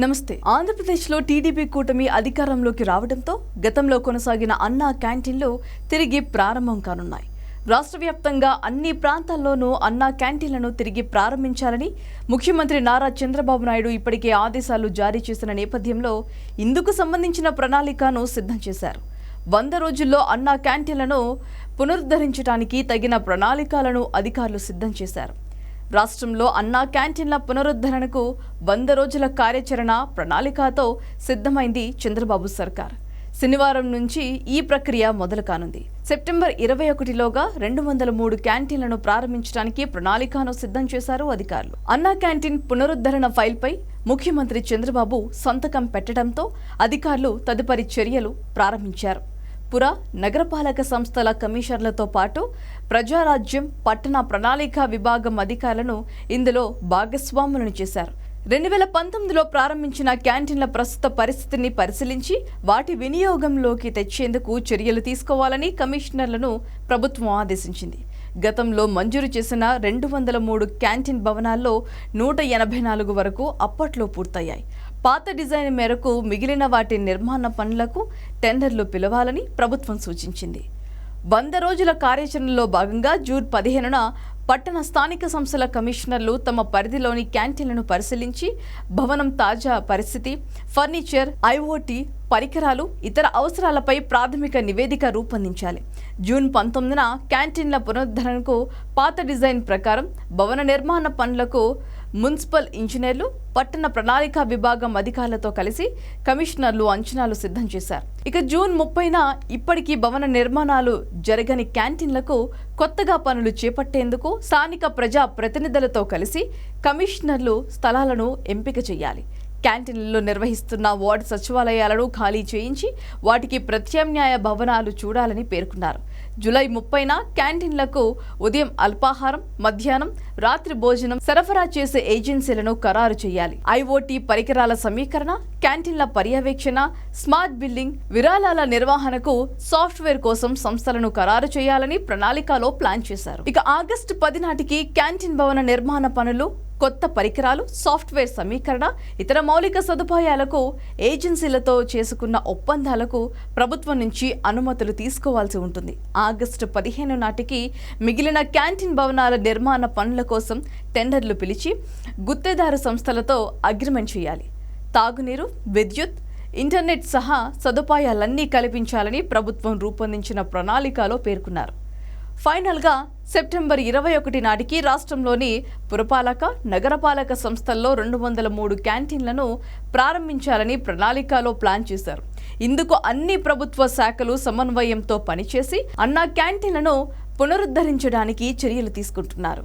నమస్తే. ఆంధ్రప్రదేశ్లో టీడీపీ కూటమి అధికారంలోకి రావడంతో గతంలో కొనసాగిన అన్నా క్యాంటీన్లు తిరిగి ప్రారంభం కానున్నాయి. రాష్ట్ర వ్యాప్తంగా అన్ని ప్రాంతాల్లోనూ అన్నా క్యాంటీన్లను తిరిగి ప్రారంభించాలని ముఖ్యమంత్రి నారా చంద్రబాబు నాయుడు ఇప్పటికే ఆదేశాలు జారీ చేసిన నేపథ్యంలో ఇందుకు సంబంధించిన ప్రణాళికను సిద్ధం చేశారు. వంద రోజుల్లో అన్నా క్యాంటీన్లను పునరుద్ధరించడానికి తగిన ప్రణాళికలను అధికారులు సిద్ధం చేశారు. రాష్ట్రంలో అన్నా క్యాంటీన్ల పునరుద్ధరణకు వంద రోజుల కార్యాచరణ ప్రణాళికతో సిద్ధమైంది చంద్రబాబు సర్కార్. శనివారం నుంచి ఈ ప్రక్రియ మొదలు కానుంది. సెప్టెంబర్ ఇరవై ఒకటిలోగా రెండు వందల మూడు క్యాంటీన్లను ప్రారంభించడానికి ప్రణాళికను సిద్ధం చేశారు అధికారులు. అన్నా క్యాంటీన్ పునరుద్ధరణ ఫైల్పై ముఖ్యమంత్రి చంద్రబాబు సంతకం పెట్టడంతో అధికారులు తదుపరి చర్యలు ప్రారంభించారు. పుర నగరపాలక సంస్థల కమిషనర్లతో పాటు ప్రజారాజ్యం పట్టణ ప్రణాళిక విభాగం అధికారులను ఇందులో భాగస్వాములను చేశారు. రెండు వేల పంతొమ్మిదిలో ప్రారంభించిన క్యాంటీన్ల ప్రస్తుత పరిస్థితిని పరిశీలించి వాటి వినియోగంలోకి తెచ్చేందుకు చర్యలు తీసుకోవాలని కమిషనర్లను ప్రభుత్వం ఆదేశించింది. గతంలో మంజూరు చేసిన రెండు వందల మూడు క్యాంటీన్ భవనాల్లో నూట ఎనభై నాలుగు వరకు అప్పట్లో పూర్తయ్యాయి. పాత డిజైన్ మేరకు మిగిలిన వాటి నిర్మాణ పనులకు టెండర్లు పిలవాలని ప్రభుత్వం సూచించింది. వంద రోజుల కార్యాచరణలో భాగంగా జూన్ పదిహేనున పట్టణ స్థానిక సంస్థల కమిషనర్లు తమ పరిధిలోని క్యాంటీన్లను పరిశీలించి భవనం తాజా పరిస్థితి ఫర్నిచర్ ఐఓటీ పరికరాలు ఇతర అవసరాలపై ప్రాథమిక నివేదిక రూపొందించాలి. జూన్ పంతొమ్మిదిన క్యాంటీన్ల పునరుద్ధరణకు పాత డిజైన్ ప్రకారం భవన నిర్మాణ పనులకు మున్సిపల్ ఇంజనీర్లు పట్టణ ప్రణాళిక విభాగం అధికారులతో కలిసి కమిషనర్లు అంచనాలు సిద్ధం చేశారు. ఇక జూన్ ముప్పైన ఇప్పటికీ భవన నిర్మాణాలు జరగని క్యాంటీన్లకు కొత్తగా పనులు చేపట్టేందుకు స్థానిక ప్రజా ప్రతినిధులతో కలిసి కమిషనర్లు స్థలాలను ఎంపిక చేయాలి. క్యాంటీన్లలో నిర్వహిస్తున్న వార్డు సచివాలయాలను ఖాళీ చేయించి వాటికి ప్రత్యామ్నాయ భవనాలు చూడాలని పేర్కొన్నారు. జూలై ముప్పైన క్యాంటీన్లకు ఉదయం అల్పాహారం మధ్యాహ్నం రాత్రి భోజనం సరఫరా చేసే ఏజెన్సీలను ఖరారు చేయాలి. ఐఓటీ పరికరాల సమీకరణ క్యాంటీన్ల పర్యవేక్షణ స్మార్ట్ బిల్డింగ్ విరాళాల నిర్వహణకు సాఫ్ట్వేర్ కోసం సంస్థలను ఖరారు చేయాలని ప్రణాళికలో ప్లాన్ చేశారు. ఇక ఆగస్టు పది నాటికి క్యాంటీన్ భవన నిర్మాణ పనులు కొత్త పరికరాలు సాఫ్ట్వేర్ సమీకరణ ఇతర మౌలిక సదుపాయాలకు ఏజెన్సీలతో చేసుకున్న ఒప్పందాలకు ప్రభుత్వం నుంచి అనుమతులు తీసుకోవాల్సి ఉంటుంది. ఆగస్టు పదిహేను నాటికి మిగిలిన క్యాంటీన్ భవనాల నిర్మాణ పనుల కోసం టెండర్లు పిలిచి గుత్తేదారు సంస్థలతో అగ్రిమెంట్ చేయాలి. తాగునీరు విద్యుత్ ఇంటర్నెట్ సహా సదుపాయాలన్నీ కల్పించాలని ప్రభుత్వం రూపొందించిన ప్రణాళికలో పేర్కొన్నారు. ఫైనల్గా సెప్టెంబర్ ఇరవై ఒకటి నాటికి రాష్ట్రంలోని పురపాలక నగరపాలక సంస్థల్లో రెండు వందల మూడు క్యాంటీన్లను ప్రారంభించాలని ప్రణాళికలో ప్లాన్ చేశారు. ఇందుకు అన్ని ప్రభుత్వ శాఖలు సమన్వయంతో పనిచేసి అన్నా క్యాంటీన్లను పునరుద్ధరించడానికి చర్యలు తీసుకుంటున్నారు.